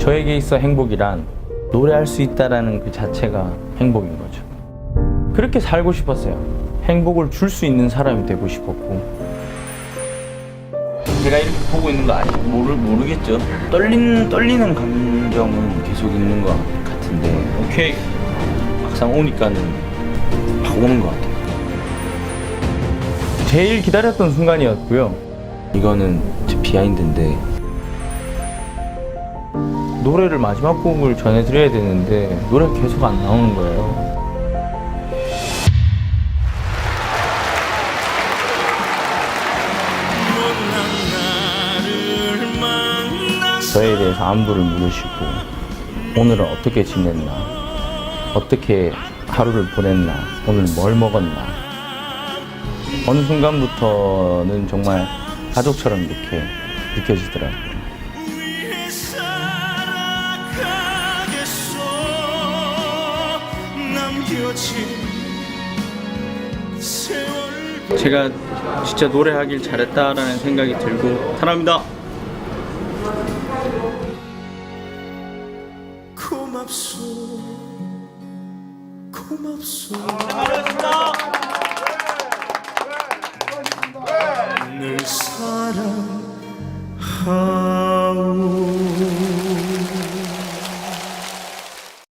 저에게 있어 행복이란 노래할 수 있다라는 그 자체가 행복인 거죠. 그렇게 살고 싶었어요. 행복을 줄 수 있는 사람이 되고 싶었고. 제가 이렇게 보고 있는 거 아니 모르 모르겠죠. 떨리는 떨리는 감정은 계속 있는 것 같은데 오케이 막상 오니까는 막 오는 것 같아요. 제일 기다렸던 순간이었고요. 이거는 제 비하인드인데 노래를 마지막 곡을 전해드려야 되는데 노래가 계속 안 나오는 거예요. 저에 대해서 안부를 물으시고 오늘은 어떻게 지냈나 어떻게 하루를 보냈나 오늘 뭘 먹었나 어느 순간부터는 정말 가족처럼 이렇게 느껴지더라고요. 제가 진짜 노래하길 잘했다라는 생각이 들고 사랑합니다. 고맙소. 고맙소. 늘 사랑